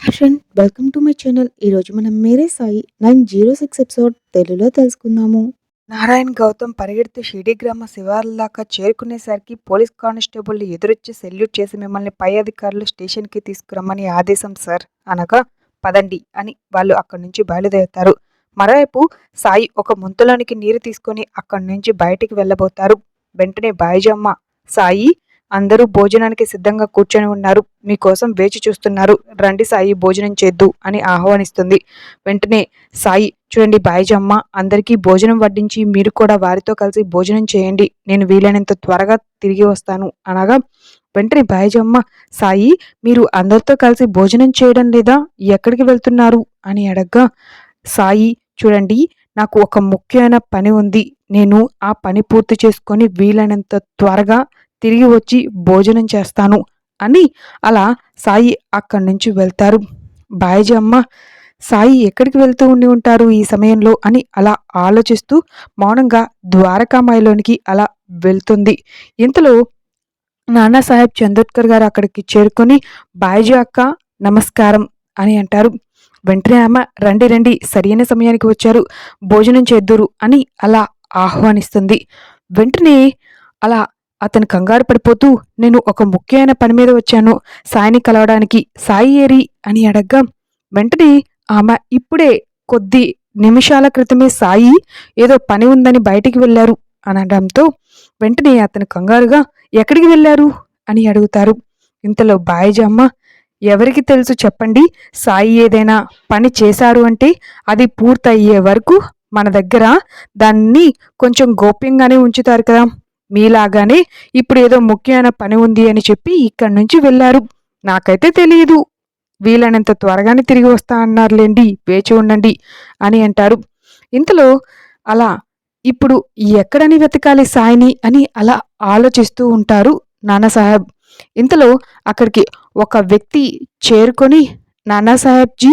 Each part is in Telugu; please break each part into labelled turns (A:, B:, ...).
A: Friend welcome to my channel ఈరోజు మనం Mere Sai nine zero six episode తెలుగులో తెలుసుకుందాము. నారాయణ్ గౌతమ్ పరిగెడుతూ షిడి గ్రామ శివార్ల దాకా చేరుకునేసరికి పోలీస్ కానిస్టేబుల్ ఎదురొచ్చి సెల్యూట్ చేసి మిమ్మల్ని పై అధికారులు స్టేషన్కి తీసుకురమ్మని ఆదేశం సార్. అనగా పదండి అని వాళ్ళు అక్కడి నుంచి బయలుదేరుతారు. మరోవైపు సాయి ఒక ముంతలోనికి నీరు తీసుకొని అక్కడి నుంచి బయటికి వెళ్ళబోతారు. వెంటనే బాయిజమ్మ సాయి అందరూ భోజనానికి సిద్ధంగా కూర్చొని ఉన్నారు. మీకోసం వేచి చూస్తున్నారు. రండి సాయి భోజనం చేద్దు అని ఆహ్వానిస్తుంది. వెంటనే సాయి చూడండి బాయిజమ్మ అందరికీ భోజనం వడ్డించి మీరు కూడా వారితో కలిసి భోజనం చేయండి. నేను వీలైనంత త్వరగా తిరిగి వస్తాను. అనగా వెంటనే బాయిజమ్మ సాయి మీరు అందరితో కలిసి భోజనం చేయడం లేదా ఎక్కడికి వెళ్తున్నారు అని అడగ్గా సాయి చూడండి నాకు ఒక ముఖ్యమైన పని ఉంది. నేను ఆ పని పూర్తి చేసుకొని వీలైనంత త్వరగా తిరిగి వచ్చి భోజనం చేస్తాను అని అలా సాయి అక్కడి నుంచి వెళ్తారు. బాయిజీ అమ్మ సాయి ఎక్కడికి వెళ్తూ ఉండి ఉంటారు ఈ సమయంలో అని అలా ఆలోచిస్తూ మౌనంగా ద్వారకామాయిలోనికి అలా వెళ్తుంది. ఇంతలో నానాసాహెబ్ చందోద్కర్ గారు అక్కడికి చేరుకొని బాయిజీ అక్క నమస్కారం అని అంటారు. వెంటనే ఆమె రండి రండి సరైన సమయానికి వచ్చారు భోజనం చేద్దురు అని అలా ఆహ్వానిస్తుంది. వెంటనే అలా అతను కంగారు పడిపోతూ నేను ఒక ముఖ్యమైన పని మీద వచ్చాను. సాయిని కలవడానికి సాయి ఏరి అని అడగ్గా వెంటనే ఆమె ఇప్పుడే కొద్ది నిమిషాల క్రితమే సాయి ఏదో పని ఉందని బయటికి వెళ్ళారు అనడంతో వెంటనే అతను కంగారుగా ఎక్కడికి వెళ్ళారు? అని అడుగుతారు. ఇంతలో బాయిజమ్మ ఎవరికి తెలుసు చెప్పండి. సాయి ఏదైనా పని చేశారు అంటే అది పూర్తయ్యే వరకు మన దగ్గర దాన్ని కొంచెం గోప్యంగానే ఉంచుతారు కదా. మీలాగానే ఇప్పుడు ఏదో ముఖ్యమైన పని ఉంది అని చెప్పి ఇక్కడి నుంచి వెళ్ళారు. నాకైతే తెలియదు వీలైనంత త్వరగానే తిరిగి వస్తా అన్నారులేండి. వేచి ఉండండి అని అంటారు. ఇంతలో అలా ఇప్పుడు ఎక్కడని వెతకాలి సాయిని అని అలా ఆలోచిస్తూ ఉంటారు నానాసాహెబ్. ఇంతలో అక్కడికి ఒక వ్యక్తి చేరుకొని నానాసాహెబ్జీ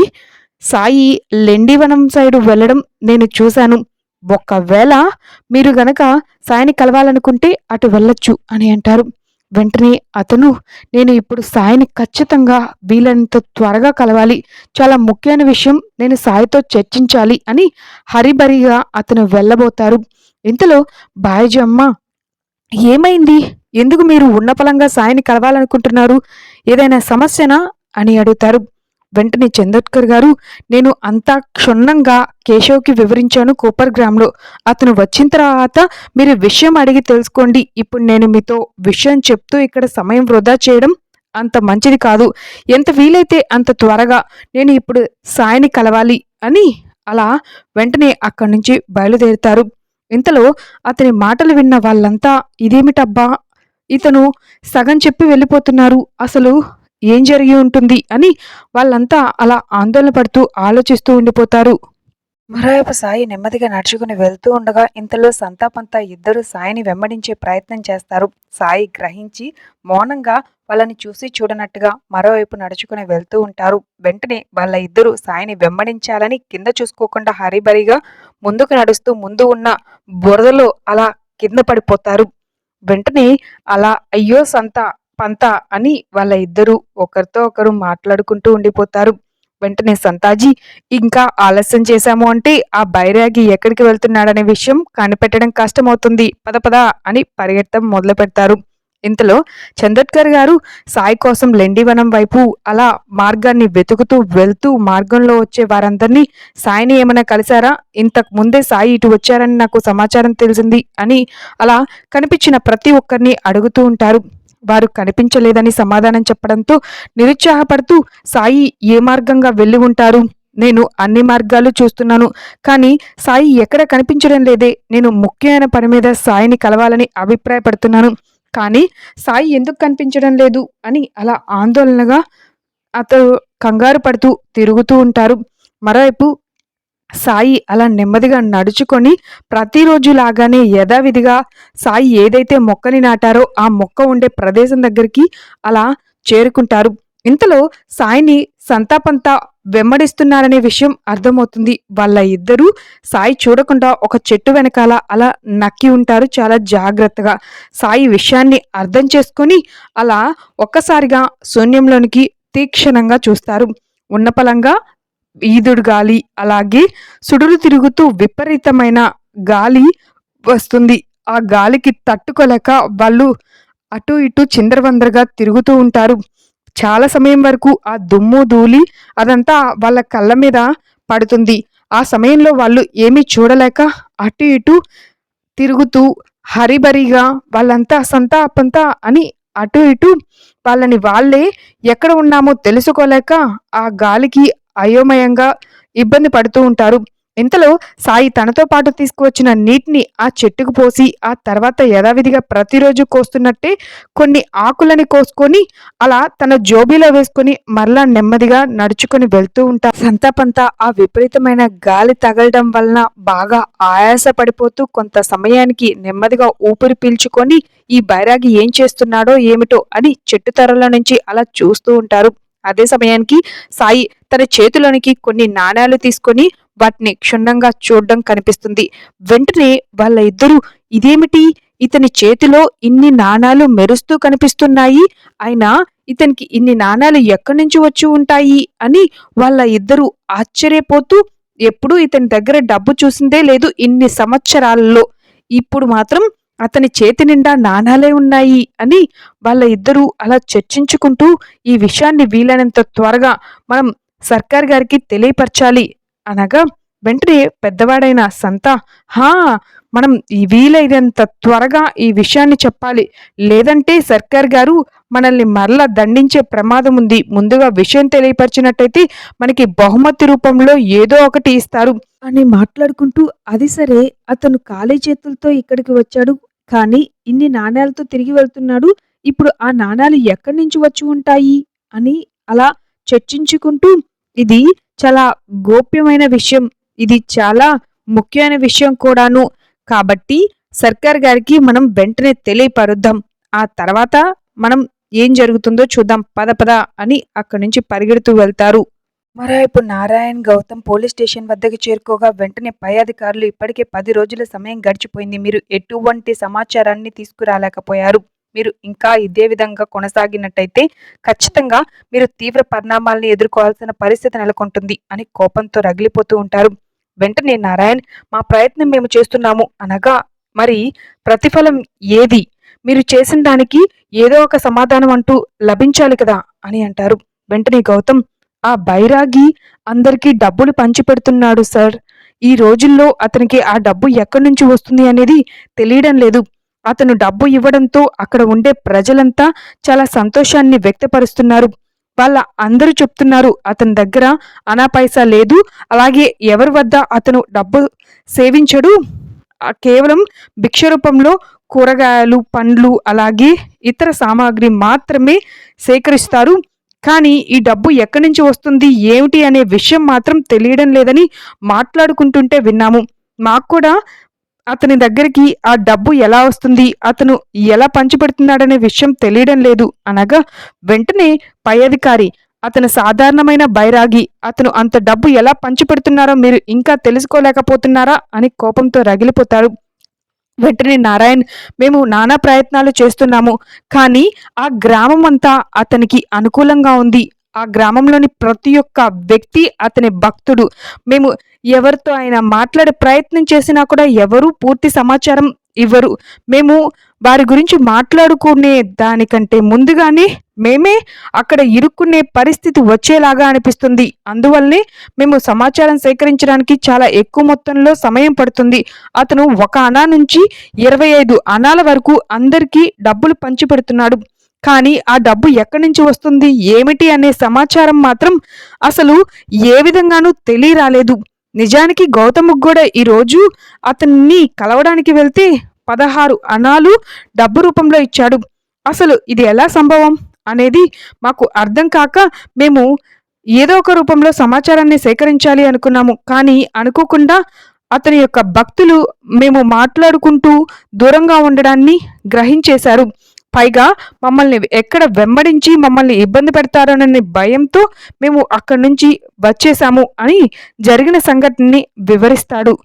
A: సాయి లెండివనం సైడు వెళ్ళడం నేను చూశాను. ఒకవేళ మీరు గనక సాయిని కలవాలనుకుంటే అటు వెళ్ళొచ్చు అని అంటారు. వెంటనే అతను నేను ఇప్పుడు సాయిని ఖచ్చితంగా వీలైనంత త్వరగా కలవాలి. చాలా ముఖ్యమైన విషయం నేను సాయితో చర్చించాలి అని హరిబరిగా అతను వెళ్ళబోతారు. ఇంతలో బాయిజీ అమ్మ ఏమైంది? ఎందుకు మీరు ఉన్నపలంగా సాయిని కలవాలనుకుంటున్నారు? ఏదైనా సమస్యనా? అని అడుగుతారు. వెంటనే చందోద్కర్ గారు నేను అంతా క్షుణ్ణంగా కేశవ్కి వివరించాను కూపర్ గ్రామ్లో. అతను వచ్చిన తర్వాత మీరు విషయం అడిగి తెలుసుకోండి. ఇప్పుడు నేను మీతో విషయం చెప్తూ ఇక్కడ సమయం వృధా చేయడం అంత మంచిది కాదు. ఎంత వీలైతే అంత త్వరగా నేను ఇప్పుడు సాయిని కలవాలి అని అలా వెంటనే అక్కడి నుంచి బయలుదేరుతారు. ఇంతలో అతని మాటలు విన్న వాళ్ళంతా ఇదేమిటబ్బా? ఇతను సగం చెప్పి వెళ్ళిపోతున్నారు. అసలు ఏం జరిగి ఉంటుంది అని వాళ్ళంతా అలా ఆందోళన పడుతూ ఆలోచిస్తూ ఉండిపోతారు. మరోవైపు సాయి నెమ్మదిగా నడుచుకుని వెళ్తూ ఉండగా ఇంతలో సంతాపంతా ఇద్దరు సాయిని వెంబడించే ప్రయత్నం చేస్తారు. సాయి గ్రహించి మౌనంగా వాళ్ళని చూసి చూడనట్టుగా మరోవైపు నడుచుకుని వెళ్తూ ఉంటారు. వెంటనే వాళ్ళ ఇద్దరు సాయిని వెంబడించాలని కింద చూసుకోకుండా హరిబరిగా ముందుకు నడుస్తూ ముందు ఉన్న బురదలో అలా కింద పడిపోతారు. వెంటనే అలా అయ్యో సంత పంత అని వాళ్ళ ఇద్దరు ఒకరితో ఒకరు మాట్లాడుకుంటూ ఉండిపోతారు. వెంటనే సంతాజీ ఇంకా ఆలస్యం చేశాము అంటే ఆ బైరాగి ఎక్కడికి వెళ్తున్నాడనే విషయం కనిపెట్టడం కష్టమవుతుంది. పద పద అని పరిగెత్తడం మొదలు పెడతారు ఇంతలో చందోద్కర్ గారు సాయి కోసం లెండివనం వైపు అలా మార్గాన్ని వెతుకుతూ వెళ్తూ మార్గంలో వచ్చే వారందరినీ సాయిని ఏమైనా కలిశారా? ఇంతకు ముందే సాయి ఇటు వచ్చారని నాకు సమాచారం తెలిసింది అని అలా కనిపించిన ప్రతి ఒక్కరిని అడుగుతూ ఉంటారు. వారు కనిపించలేదని సమాధానం చెప్పడంతో నిరుత్సాహపడుతూ సాయి ఏ మార్గంగా వెళ్ళి ఉంటారు? నేను అన్ని మార్గాలు చూస్తున్నాను. కానీ సాయి ఎక్కడ కనిపించడం లేదే. నేను ముఖ్యమైన పని మీద సాయిని కలవాలని అభిప్రాయపడుతున్నాను. కానీ సాయి ఎందుకు కనిపించడం లేదు? అని అలా ఆందోళనగా అతను కంగారు పడుతూ తిరుగుతూ ఉంటారు. మరోవైపు సాయి అలా నెమ్మదిగా నడుచుకొని ప్రతిరోజు లాగానే యథావిధిగా సాయి ఏదైతే మొక్కని నాటారో ఆ మొక్క ఉండే ప్రదేశం దగ్గరికి అలా చేరుకుంటారు. ఇంతలో సాయిని సంతాపంతా వెంబడిస్తున్నారనే విషయం అర్థమవుతుంది. వాళ్ళ ఇద్దరూ సాయి చూడకుండా ఒక చెట్టు వెనకాల అలా నక్కి ఉంటారు చాలా జాగ్రత్తగా. సాయి విషయాన్ని అర్థం చేసుకొని అలా ఒక్కసారిగా శూన్యంలోనికి తీక్షణంగా చూస్తారు. ఉన్నపలంగా ఈదుడు గాలి అలాగే సుడులు తిరుగుతూ విపరీతమైన గాలి వస్తుంది. ఆ గాలికి తట్టుకోలేక వాళ్ళు అటు ఇటు చిందరవందరగా తిరుగుతూ ఉంటారు. చాలా సమయం వరకు ఆ దుమ్ము ధూళి అదంతా వాళ్ళ కళ్ళ మీద పడుతుంది. ఆ సమయంలో వాళ్ళు ఏమీ చూడలేక అటు ఇటు తిరుగుతూ హరిబరిగా వాళ్ళంతా సంతా పంతా అని అటు ఇటు వాళ్ళని వాళ్ళే ఎక్కడ ఉన్నామో తెలుసుకోలేక ఆ గాలికి అయోమయంగా ఇబ్బంది పడుతూ ఉంటారు. ఇంతలో సాయి తనతో పాటు తీసుకువచ్చిన నీటిని ఆ చెట్టుకు పోసి ఆ తర్వాత యథావిధిగా ప్రతిరోజు కోస్తున్నట్టే కొన్ని ఆకులని కోసుకొని అలా తన జోబీలో వేసుకొని మరలా నెమ్మదిగా నడుచుకొని వెళ్తూ ఉంటారు సంతాపంతా ఆ విపరీతమైన గాలి తగలడం వలన బాగా ఆయాస పడిపోతూ కొంత సమయానికి నెమ్మదిగా ఊపిరి పీల్చుకొని ఈ బైరాగి ఏం చేస్తున్నాడో ఏమిటో అని చెట్టు తరల నుంచి అలా చూస్తూ ఉంటారు. అదే సమయానికి సాయి తన చేతిలోనికి కొన్ని నాణాలు తీసుకొని వాటిని క్షుణ్ణంగా చూడడం కనిపిస్తుంది. వెంటనే వాళ్ళ ఇద్దరు ఇదేమిటి? ఇతని చేతిలో ఇన్ని నాణాలు మెరుస్తూ కనిపిస్తున్నాయి. అయినా ఇతనికి ఇన్ని నాణాలు ఎక్కడి నుంచి వచ్చి ఉంటాయి? అని వాళ్ళ ఇద్దరు ఆశ్చర్యపోతూ ఎప్పుడూ ఇతని దగ్గర డబ్బు చూసిందే లేదు ఇన్ని సంవత్సరాలలో. ఇప్పుడు మాత్రం అతని చేతి నిండా నాణాలే ఉన్నాయి అని వాళ్ళ ఇద్దరూ అలా చర్చించుకుంటూ ఈ విషయాన్ని వీలైనంత త్వరగా మనం సర్కార్ గారికి తెలియపరచాలి అనగా వెంటనే పెద్దవాడైన సంత హా మనం వీలైనంత త్వరగా ఈ విషయాన్ని చెప్పాలి. లేదంటే సర్కార్ గారు మనల్ని మరలా దండించే ప్రమాదం ఉంది. ముందుగా విషయం తెలియపరిచినట్టయితే మనకి బహుమతి రూపంలో ఏదో ఒకటి ఇస్తారు. అని మాట్లాడుకుంటూ అది సరే అతను ఖాళీ చేతులతో ఇక్కడికి వచ్చాడు. కానీ ఇన్ని నాణ్యాలతో తిరిగి వెళ్తున్నాడు. ఇప్పుడు ఆ నాణాలు ఎక్కడి నుంచి వచ్చి ఉంటాయి? అని అలా చర్చించుకుంటూ ఇది చాలా గోప్యమైన విషయం. ఇది చాలా ముఖ్యమైన విషయం కూడాను. కాబట్టి సర్కార్ గారికి మనం వెంటనే తెలియపరుద్దాం. ఆ తర్వాత మనం ఏం జరుగుతుందో చూద్దాం. పద పద అని అక్కడి నుంచి పరిగెడుతూ వెళ్తారు. మరోవైపు నారాయణ్ గౌతమ్ పోలీస్ స్టేషన్ వద్దకు చేరుకోగా వెంటనే పై అధికారులు ఇప్పటికే పది రోజుల సమయం గడిచిపోయింది. మీరు ఎటువంటి సమాచారాన్ని తీసుకురాలేకపోయారు. మీరు ఇంకా ఇదే విధంగా కొనసాగినట్టయితే ఖచ్చితంగా మీరు తీవ్ర పరిణామాలను ఎదుర్కోవాల్సిన పరిస్థితి నెలకొంటుంది అని కోపంతో రగిలిపోతూ ఉంటారు. వెంటనే నారాయణ్ మా ప్రయత్నం మేము చేస్తున్నాము అనగా మరి ప్రతిఫలం ఏది? మీరు చేసిన దానికి ఏదో ఒక సమాధానం అంటూ లభించాలి కదా అని అంటారు. వెంటనే గౌతమ్ ఆ బైరాగి అందరికీ డబ్బులు పంచిపెడుతున్నాడు సార్. ఈ రోజుల్లో అతనికి ఆ డబ్బు ఎక్కడి నుంచి వస్తుంది అనేది తెలియడం లేదు. అతను డబ్బు ఇవ్వడంతో అక్కడ ఉండే ప్రజలంతా చాలా సంతోషాన్ని వ్యక్తపరుస్తున్నారు. వాళ్ళ అందరూ చెప్తున్నారు అతని దగ్గర అనా పైసా లేదు అలాగే ఎవరి వద్ద అతను డబ్బు సేవించడు కేవలం భిక్ష రూపంలో కూరగాయలు పండ్లు అలాగే ఇతర సామాగ్రి మాత్రమే సేకరిస్తారు. కానీ ఈ డబ్బు ఎక్కడి నుంచి వస్తుంది ఏమిటి అనే విషయం మాత్రం తెలియడం లేదని మాట్లాడుకుంటుంటే విన్నాము. మాకు కూడా అతని దగ్గరికి ఆ డబ్బు ఎలా వస్తుంది? అతను ఎలా పంచిపెడుతున్నాడనే విషయం తెలియడం లేదు. అనగా వెంటనే పై అధికారి అతను సాధారణమైన బైరాగి అతను అంత డబ్బు ఎలా పంచిపెడుతున్నారో మీరు ఇంకా తెలుసుకోలేకపోతున్నారా? అని కోపంతో రగిలిపోతారు వెంటనే నారాయణ్ మేము నానా ప్రయత్నాలు చేస్తున్నాము కానీ ఆ గ్రామం అంతా అతనికి అనుకూలంగా ఉంది. ఆ గ్రామంలోని ప్రతి ఒక్క వ్యక్తి అతని భక్తుడు. మేము ఎవరితో ఆయన మాట్లాడే ప్రయత్నం చేసినా కూడా ఎవరూ పూర్తి సమాచారం ఇవ్వరు. మేము వారి గురించి మాట్లాడుకునే దానికంటే ముందుగానే మేమే అక్కడ ఇరుక్కునే పరిస్థితి వచ్చేలాగా అనిపిస్తుంది. అందువల్లనే మేము సమాచారం సేకరించడానికి చాలా ఎక్కువ మొత్తంలో సమయం పడుతుంది. అతను ఒక అనా నుంచి ఇరవై ఐదు అనాల వరకు అందరికీ డబ్బులు పంచిపెడుతున్నాడు. కానీ ఆ డబ్బు ఎక్కడి నుంచి వస్తుంది? ఏమిటి అనే సమాచారం మాత్రం అసలు ఏ విధంగానూ తెలియరాలేదు. నిజానికి గౌతమ్ కూడా ఈరోజు అతన్ని కలవడానికి వెళ్తే పదహారు అనాలు డబ్బు రూపంలో ఇచ్చాడు. అసలు ఇది ఎలా సంభవం? అనేది మాకు అర్థం కాక మేము ఏదో ఒక రూపంలో సమాచారాన్ని సేకరించాలి అనుకున్నాము. కానీ అనుకోకుండా అతని యొక్క భక్తులు మేము మాట్లాడుకుంటూ దూరంగా ఉండడాన్ని గ్రహించేశారు. పైగా మమ్మల్ని ఎక్కడ వెంబడించి మమ్మల్ని ఇబ్బంది పెడతారోననే భయంతో మేము అక్కడి నుంచి వచ్చేసాము అని జరిగిన సంఘటనని వివరిస్తాడు.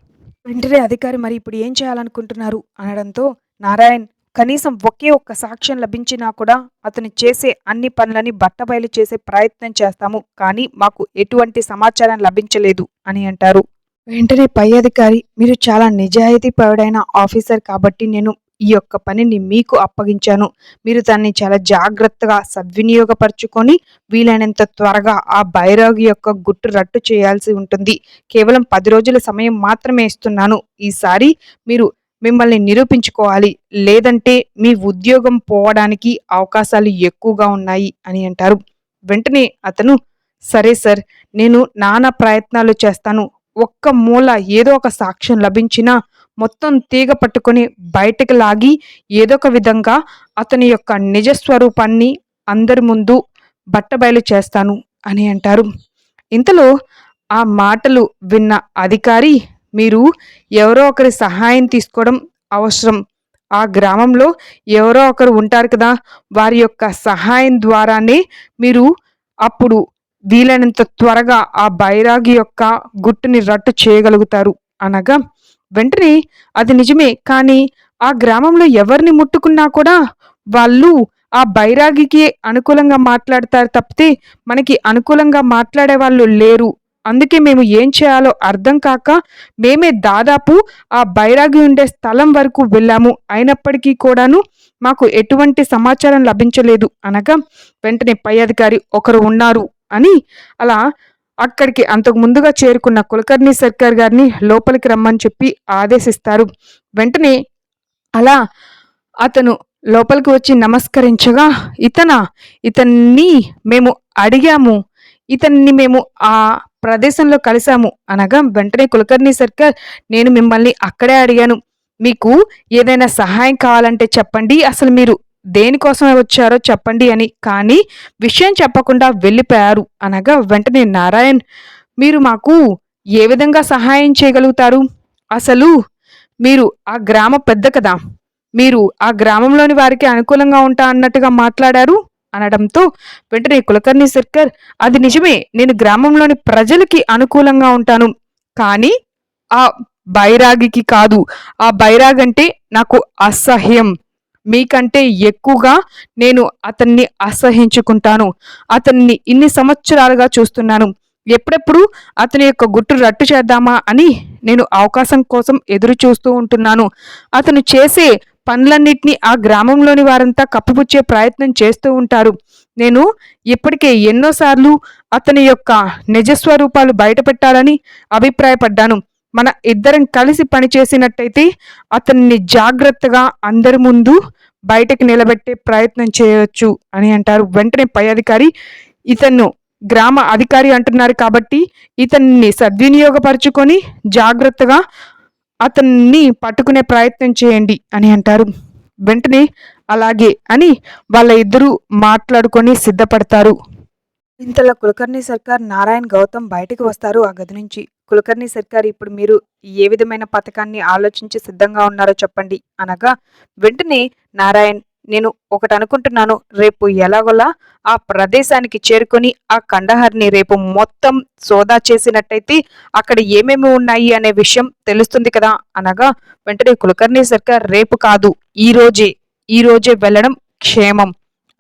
A: వెంటనే అధికారి మరి ఇప్పుడు ఏం చేయాలనుకుంటున్నారు? అనడంతో నారాయణ్ కనీసం ఒకే ఒక్క సాక్ష్యం లభించినా కూడా అతను చేసే అన్ని పనులని బట్టబయలు చేసే ప్రయత్నం చేస్తాము. కానీ మాకు ఎటువంటి సమాచారం లభించలేదు అని అంటారు. వెంటనే పై అధికారి మీరు చాలా నిజాయితీపరుడైన ఆఫీసర్ కాబట్టి నేను ఈ యొక్క పనిని మీకు అప్పగించాను. మీరు దాన్ని చాలా జాగ్రత్తగా సద్వినియోగపరుచుకొని వీలైనంత త్వరగా ఆ బైరాగి యొక్క గుట్టు రట్టు చేయాల్సి ఉంటుంది. కేవలం పది రోజుల సమయం మాత్రమే ఇస్తున్నాను. ఈసారి మీరు మిమ్మల్ని నిరూపించుకోవాలి. లేదంటే మీ ఉద్యోగం పోవడానికి అవకాశాలు ఎక్కువగా ఉన్నాయి అని అంటారు. వెంటనే అతను సరే సార్ నేను నానా ప్రయత్నాలు చేస్తాను. ఒక్క మూల ఏదో ఒక సాక్ష్యం లభించినా మొత్తం తీగ పట్టుకొని బయటకు లాగి ఏదో ఒక విధంగా అతని యొక్క నిజ స్వరూపాన్ని అందరి ముందు బట్టబయలు చేస్తాను అని అంటారు. ఇంతలో ఆ మాటలు విన్న అధికారి మీరు ఎవరో ఒకరి సహాయం తీసుకోవడం అవసరం. ఆ గ్రామంలో ఎవరో ఒకరు ఉంటారు కదా వారి యొక్క సహాయం ద్వారానే మీరు అప్పుడు వీలైనంత త్వరగా ఆ బైరాగి యొక్క గుట్టుని రట్టు చేయగలుగుతారు అనగా వెంటనే అది నిజమే కానీ ఆ గ్రామంలో ఎవరిని ముట్టుకున్నా కూడా వాళ్ళు ఆ బైరాగికి అనుకూలంగా మాట్లాడతారు తప్పితే మనకి అనుకూలంగా మాట్లాడే వాళ్ళు లేరు. అందుకే మేము ఏం చేయాలో అర్థం కాక మేమే దాదాపు ఆ బైరాగి ఉండే స్థలం వరకు వెళ్ళాము. అయినప్పటికీ కూడాను మాకు ఎటువంటి సమాచారం లభించలేదు అనగా వెంటనే పై అధికారి ఒకరు ఉన్నారు అని అలా అక్కడికి అంతకు ముందుగా చేరుకున్న కులకర్ణి సర్కార్ గారిని లోపలికి రమ్మని చెప్పి ఆదేశిస్తారు. వెంటనే అలా అతను లోపలికి వచ్చి నమస్కరించగా ఇతన ఇతన్ని మేము అడిగాము ఇతన్ని మేము ఆ ప్రదేశంలో కలిసాము అనగా వెంటనే కులకర్ణి సర్కార్ నేను మిమ్మల్ని అక్కడే అడిగాను. మీకు ఏదైనా సహాయం కావాలంటే చెప్పండి. అసలు మీరు దేనికోసమే వచ్చారో చెప్పండి అని. కానీ విషయం చెప్పకుండా వెళ్ళిపోయారు. అనగా వెంటనే నారాయణ్ మీరు మాకు ఏ విధంగా సహాయం చేయగలుగుతారు? అసలు మీరు ఆ గ్రామ పెద్ద కదా. మీరు ఆ గ్రామంలోని వారికి అనుకూలంగా ఉంటా అన్నట్టుగా మాట్లాడారు? అనడంతో వెంటనే కులకర్ణి సర్కర్ అది నిజమే నేను గ్రామంలోని ప్రజలకి అనుకూలంగా ఉంటాను. కానీ ఆ బైరాగికి కాదు. ఆ బైరాగ్ అంటే నాకు అసహ్యం. మీకంటే ఎక్కువగా నేను అతన్ని అసహించుకుంటాను. అతన్ని ఇన్ని సంవత్సరాలుగా చూస్తున్నాను. ఎప్పుడెప్పుడు అతని యొక్క గుట్టు రట్టు చేద్దామా అని నేను అవకాశం కోసం ఎదురు చూస్తూ ఉంటున్నాను. అతను చేసే పనులన్నింటినీ ఆ గ్రామంలోని వారంతా కప్పిపుచ్చే ప్రయత్నం చేస్తూ ఉంటారు. నేను ఇప్పటికే ఎన్నోసార్లు అతని యొక్క నిజస్వరూపాలు బయటపెట్టాలని అభిప్రాయపడ్డాను. మన ఇద్దరం కలిసి పనిచేసినట్టయితే అతన్ని జాగ్రత్తగా అందరి ముందు బయటకు నిలబెట్టే ప్రయత్నం చేయవచ్చు అని అంటారు. వెంటనే పై అధికారి ఇతను గ్రామ అధికారి అంటున్నారు కాబట్టి ఇతన్ని సద్వినియోగపరుచుకొని జాగ్రత్తగా అతన్ని పట్టుకునే ప్రయత్నం చేయండి అని అంటారు. వెంటనే అలాగే అని వాళ్ళ ఇద్దరు మాట్లాడుకొని సిద్ధపడతారు. ఇంతలో కులకర్ణి సర్కార్ నారాయణ్ గౌతమ్ బయటకు వస్తారు ఆ గది నుంచి. కులకర్ణి సర్కార్ ఇప్పుడు మీరు ఏ విధమైన పథకాన్ని ఆలోచించి సిద్ధంగా ఉన్నారో చెప్పండి. అనగా వెంటనే నారాయణ్ నేను ఒకటి అనుకుంటున్నాను రేపు ఎలాగోలా ఆ ప్రదేశానికి చేరుకొని ఆ కండహార్ని రేపు మొత్తం సోదా చేసినట్టయితే అక్కడ ఏమేమి ఉన్నాయి అనే విషయం తెలుస్తుంది కదా? అనగా వెంటనే కులకర్ణి సర్కార్ రేపు కాదు ఈ రోజే ఈ రోజే వెళ్ళడం క్షేమం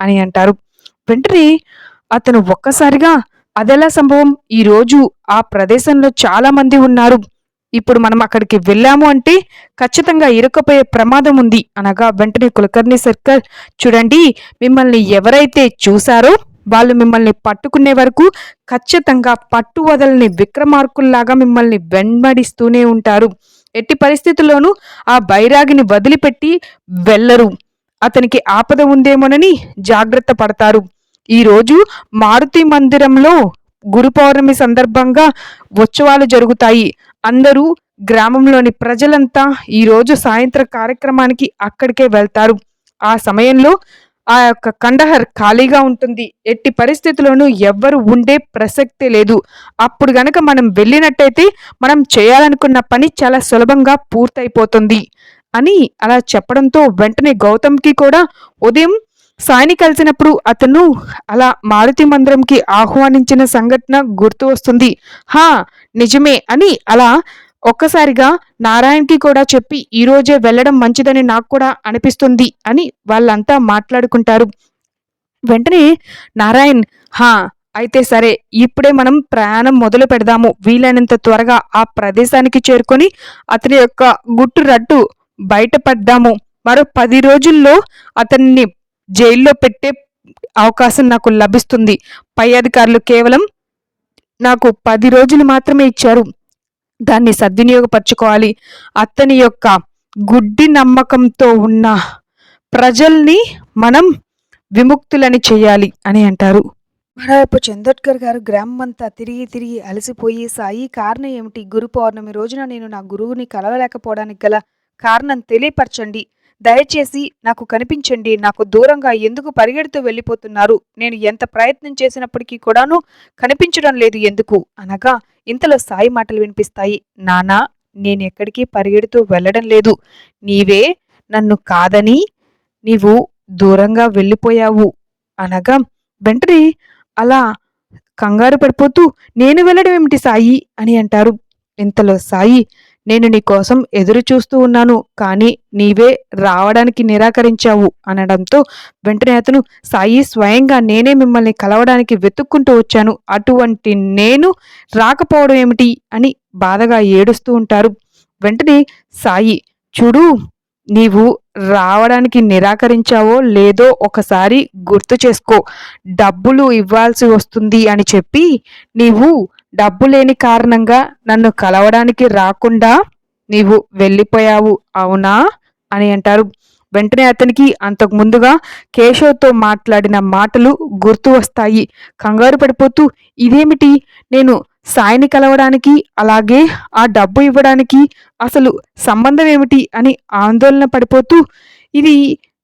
A: అని అంటారు. వెంటనే అతను ఒక్కసారిగా అదెలా సంభవం? ఈరోజు ఆ ప్రదేశంలో చాలామంది ఉన్నారు. ఇప్పుడు మనం అక్కడికి వెళ్ళాము అంటే ఖచ్చితంగా ఇరుకపోయే ప్రమాదం ఉంది అనగా వెంటనే కులకర్ణి సర్కిల్. చూడండి మిమ్మల్ని ఎవరైతే చూశారో వాళ్ళు మిమ్మల్ని పట్టుకునే వరకు ఖచ్చితంగా పట్టు వదలని విక్రమార్కుల్లాగా మిమ్మల్ని వెంబడిస్తూనే ఉంటారు. ఎట్టి పరిస్థితుల్లోనూ ఆ బైరాగిని వదిలిపెట్టి వెళ్ళరు. అతనికి ఆపద ఉందేమోనని జాగ్రత్త పడతారు. ఈరోజు మారుతి మందిరంలో గురు పౌర్ణమి సందర్భంగా ఉత్సవాలు జరుగుతాయి. అందరూ గ్రామంలోని ప్రజలంతా ఈరోజు సాయంత్రం కార్యక్రమానికి అక్కడికే వెళ్తారు. ఆ సమయంలో ఆ యొక్క కండహర్ ఖాళీగా ఉంటుంది. ఎట్టి పరిస్థితుల్లోనూ ఎవ్వరు ఉండే ప్రసక్తే లేదు. అప్పుడు గనక మనం వెళ్ళినట్టయితే మనం చేయాలనుకున్న పని చాలా సులభంగా పూర్తయిపోతుంది అని అలా చెప్పడంతో వెంటనే గౌతమ్కి కూడా ఉదయం సాయిని కలిసినప్పుడు అతను అలా మారుతి మందిరంకి ఆహ్వానించిన సంఘటన గుర్తు వస్తుంది. హా నిజమే అని అలా ఒక్కసారిగా నారాయణ్కి కూడా చెప్పి ఈరోజే వెళ్ళడం మంచిదని నాకు కూడా అనిపిస్తుంది అని వాళ్ళంతా మాట్లాడుకుంటారు. వెంటనే నారాయణ్ హా అయితే సరే ఇప్పుడే మనం ప్రయాణం మొదలు పెడదాము. వీలైనంత త్వరగా ఆ ప్రదేశానికి చేరుకొని అతని యొక్క గుట్టు రట్టు బయటపడ్డాము. మరో పది రోజుల్లో అతన్ని జైల్లో పెట్టే అవకాశం నాకు లభిస్తుంది. పై అధికారులు కేవలం నాకు పది రోజులు మాత్రమే ఇచ్చారు. దాన్ని సద్వినియోగపరచుకోవాలి. అతని యొక్క గుడ్డి నమ్మకంతో ఉన్న ప్రజల్ని మనం విముక్తులని చేయాలి అని అంటారు. మరోవైపు చందోడ్కర్ గారు గ్రామం అంతా తిరిగి తిరిగి అలసిపోయి సాయి కారణం ఏమిటి? గురు పౌర్ణమి రోజున నేను నా గురువుని కలవలేకపోవడానికి గల కారణం తెలియపరచండి. దయచేసి నాకు కనిపించండి నాకు దూరంగా ఎందుకు పరిగెడుతూ వెళ్ళిపోతున్నారు? నేను ఎంత ప్రయత్నం చేసినప్పటికీ కూడాను కనిపించడం లేదు ఎందుకు? అనగా ఇంతలో సాయి మాటలు వినిపిస్తాయి. నానా నేను ఎక్కడికి పరిగెడుతూ వెళ్ళడం లేదు. నీవే నన్ను కాదని నీవు దూరంగా వెళ్ళిపోయావు. అనగా వెంటనే అలా కంగారు పడిపోతూ నేను వెళ్ళడం ఏమిటి సాయి? అని అంటారు. ఇంతలో సాయి నేను నీకోసం ఎదురుచూస్తూ ఎదురు చూస్తూ ఉన్నాను కానీ నీవే రావడానికి నిరాకరించావు అనడంతో వెంటనే అతను సాయి స్వయంగా నేనే మిమ్మల్ని కలవడానికి వెతుక్కుంటూ వచ్చాను. అటువంటి నేను రాకపోవడం ఏమిటి? అని బాధగా ఏడుస్తూ ఉంటారు. వెంటనే సాయి చూడు నీవు రావడానికి నిరాకరించావో లేదో ఒకసారి గుర్తు చేసుకో. డబ్బులు ఇవ్వాల్సి వస్తుంది అని చెప్పి నీవు డబ్బు లేని కారణంగా నన్ను కలవడానికి రాకుండా నీవు వెళ్ళిపోయావు అవునా? అని అంటారు. వెంటనే అతనికి అంతకు ముందుగా కేశవ్తో మాట్లాడిన మాటలు గుర్తు వస్తాయి. కంగారు పడిపోతూ ఇదేమిటి? నేను సాయిని కలవడానికి అలాగే ఆ డబ్బు ఇవ్వడానికి అసలు సంబంధం ఏమిటి? అని ఆందోళన పడిపోతూ ఇది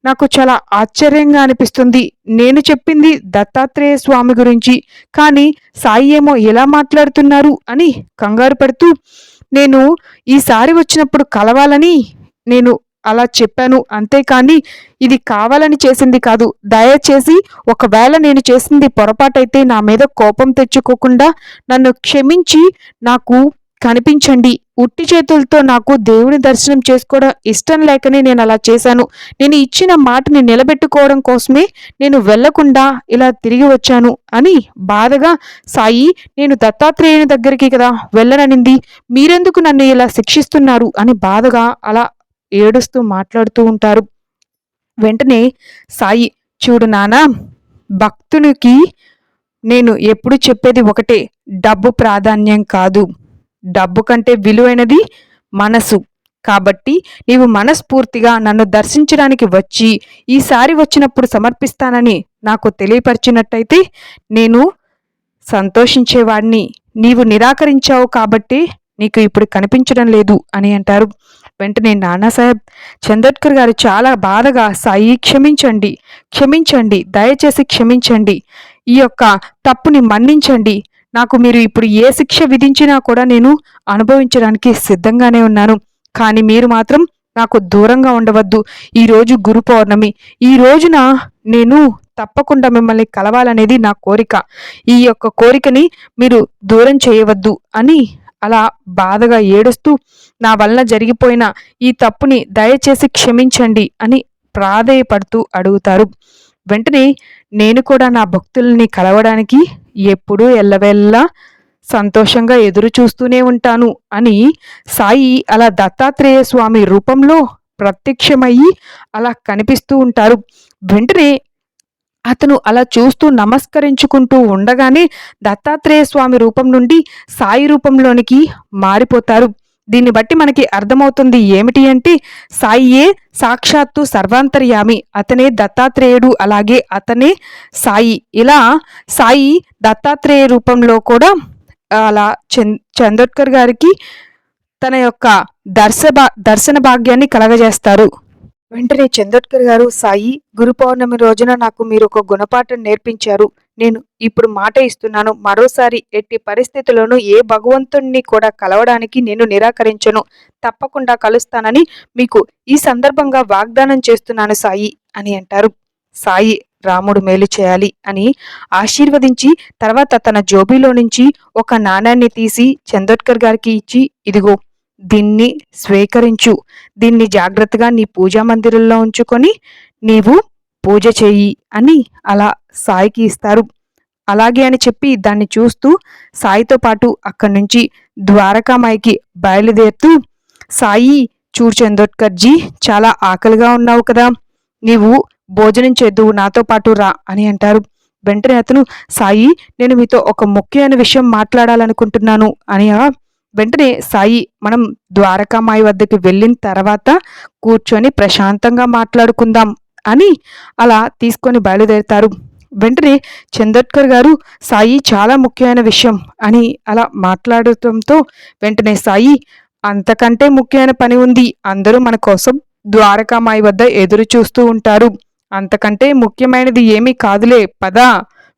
A: నాకు చాలా ఆశ్చర్యంగా అనిపిస్తుంది. నేను చెప్పింది దత్తాత్రేయ స్వామి గురించి. కానీ సాయి ఏమో ఎలా మాట్లాడుతున్నారు అని కంగారు పడుతూ నేను ఈసారి వచ్చినప్పుడు కలవాలని నేను అలా చెప్పాను. అంతేకాని ఇది కావాలని చేసింది కాదు. దయచేసి ఒకవేళ నేను చేసింది పొరపాటైతే నా మీద కోపం తెచ్చుకోకుండా నన్ను క్షమించి నాకు కనిపించండి. ఉట్టి చేతులతో నాకు దేవుని దర్శనం చేసుకోవడం ఇష్టం లేకనే నేను అలా చేశాను. నేను ఇచ్చిన మాటని నిలబెట్టుకోవడం కోసమే నేను వెళ్ళకుండా ఇలా తిరిగి వచ్చాను అని బాధగా సాయి నేను దత్తాత్రేయుని దగ్గరికి కదా వెళ్ళననింది. మీరెందుకు నన్ను ఇలా శిక్షిస్తున్నారు? అని బాధగా అలా ఏడుస్తూ మాట్లాడుతూ ఉంటారు. వెంటనే సాయి చూడు నానా భక్తునికి నేను ఎప్పుడు చెప్పేది ఒకటే డబ్బు ప్రాధాన్యం కాదు. డబ్బు కంటే విలువైనది మనసు. కాబట్టి నీవు మనస్ఫూర్తిగా నన్ను దర్శించడానికి వచ్చి ఈసారి వచ్చినప్పుడు సమర్పిస్తానని నాకు తెలియపరిచినట్టయితే నేను సంతోషించేవాడిని నీవు నిరాకరించావు కాబట్టి నీకు ఇప్పుడు కనిపించడం లేదు అని అంటారు. వెంటనే నానాసాహెబ్ చందోడ్కర్ గారు చాలా బాధగా సాయి క్షమించండి క్షమించండి దయచేసి క్షమించండి. ఈ యొక్క తప్పుని మన్నించండి. నాకు మీరు ఇప్పుడు ఏ శిక్ష విధించినా కూడా నేను అనుభవించడానికి సిద్ధంగానే ఉన్నాను. కానీ మీరు మాత్రం నాకు దూరంగా ఉండవద్దు. ఈరోజు గురు పౌర్ణమి. ఈ రోజున నేను తప్పకుండా మిమ్మల్ని కలవాలనేది నా కోరిక. ఈ యొక్క కోరికని మీరు దూరం చేయవద్దు అని అలా బాధగా ఏడుస్తూ నా వలన జరిగిపోయిన ఈ తప్పుని దయచేసి క్షమించండి అని ప్రాధేయపడుతూ అడుగుతారు. వెంటనే నేను కూడా నా భక్తుల్ని కలవడానికి ఎప్పుడూ ఎల్లవెల్లా సంతోషంగా ఎదురు చూస్తూనే ఉంటాను అని సాయి అలా దత్తాత్రేయ స్వామి రూపంలో ప్రత్యక్షమయ్యి అలా కనిపిస్తూ ఉంటారు. వెంటనే అతను అలా చూస్తూ నమస్కరించుకుంటూ ఉండగానే దత్తాత్రేయ స్వామి రూపం నుండి సాయి రూపంలోనికి మారిపోతారు. దీన్ని బట్టి మనకి అర్థమవుతుంది ఏమిటి అంటే సాయియే సాక్షాత్తు సర్వాంతర్యామి అతనే దత్తాత్రేయుడు అలాగే అతనే సాయి. ఇలా సాయి దత్తాత్రేయ రూపంలో కూడా అలా చంద్ చందోడ్కర్ గారికి తన యొక్క దర్శ దర్శన భాగ్యాన్ని కలగజేస్తారు. వెంటనే చందోడ్కర్ గారు సాయి గురు పౌర్ణమి రోజున నాకు మీరు ఒక గుణపాఠం నేర్పించారు. నేను ఇప్పుడు మాట ఇస్తున్నాను. మరోసారి ఎట్టి పరిస్థితుల్లోనూ ఏ భగవంతుణ్ణి కూడా కలవడానికి నేను నిరాకరించను. తప్పకుండా కలుస్తానని మీకు ఈ సందర్భంగా వాగ్దానం చేస్తున్నాను సాయి అని అంటారు. సాయి రాముడు మేలు చేయాలి అని ఆశీర్వదించి తర్వాత తన జోబీలో నుంచి ఒక నాణాన్ని తీసి చందోడ్కర్ గారికి ఇచ్చి ఇదిగో దీన్ని స్వీకరించు. దీన్ని జాగ్రత్తగా నీ పూజా మందిరంలో ఉంచుకొని నీవు పూజ చేయి అని అలా సాయికి ఇస్తారు. అలాగే అని చెప్పి దాన్ని చూస్తూ సాయితో పాటు అక్కడి నుంచి ద్వారకామాయికి బయలుదేరుతూ సాయి చూర్ చందోత్కర్జీ చాలా ఆకలిగా ఉన్నావు కదా. నీవు భోజనం చేద్దువు నాతో పాటు రా అని అంటారు. వెంటనే అతను సాయి నేను మీతో ఒక ముఖ్యమైన విషయం మాట్లాడాలనుకుంటున్నాను అని ఆ వెంటనే సాయి మనం ద్వారకామాయి వద్దకు వెళ్ళిన తర్వాత కూర్చొని ప్రశాంతంగా మాట్లాడుకుందాం అని అలా తీసుకొని బయలుదేరుతారు. వెంటనే చందోద్కర్ గారు సాయి చాలా ముఖ్యమైన విషయం అని అలా మాట్లాడటంతో వెంటనే సాయి అంతకంటే ముఖ్యమైన పని ఉంది. అందరూ మన కోసం ద్వారకామాయి వద్ద ఎదురు చూస్తూ ఉంటారు. అంతకంటే ముఖ్యమైనది ఏమీ కాదులే. పద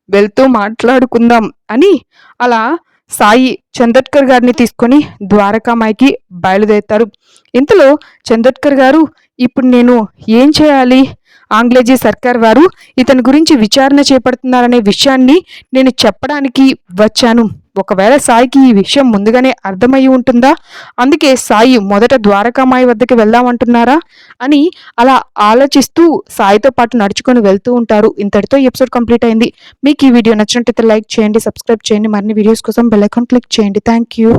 A: వెళ్తూ మాట్లాడుకుందాం అని అలా సాయి చందట్కర్ గారిని తీసుకొని ద్వారకామాయికి బయలుదేరుతారు. ఇంతలో చందట్కర్ గారు ఇప్పుడు నేను ఏం చేయాలి? ఆంగ్లేజీ సర్కార్ వారు ఇతని గురించి విచారణ చేపడుతున్నారనే విషయాన్ని నేను చెప్పడానికి వచ్చాను. ఒకవేళ సాయికి ఈ విషయం ముందుగానే అర్థమయ్యి ఉంటుందా? అందుకే సాయి మొదట ద్వారకామాయి వద్దకు వెళ్దామంటున్నారా? అని అలా ఆలోచిస్తూ సాయితో పాటు నడుచుకొని వెళ్తూ ఉంటారు. ఇంతటితో ఎపిసోడ్ కంప్లీట్ అయింది. మీకు ఈ వీడియో నచ్చినట్టయితే లైక్ చేయండి సబ్స్క్రైబ్ చేయండి. మరిన్ని వీడియోస్ కోసం బెల్ ఐకాన్ క్లిక్ చేయండి. Thank you.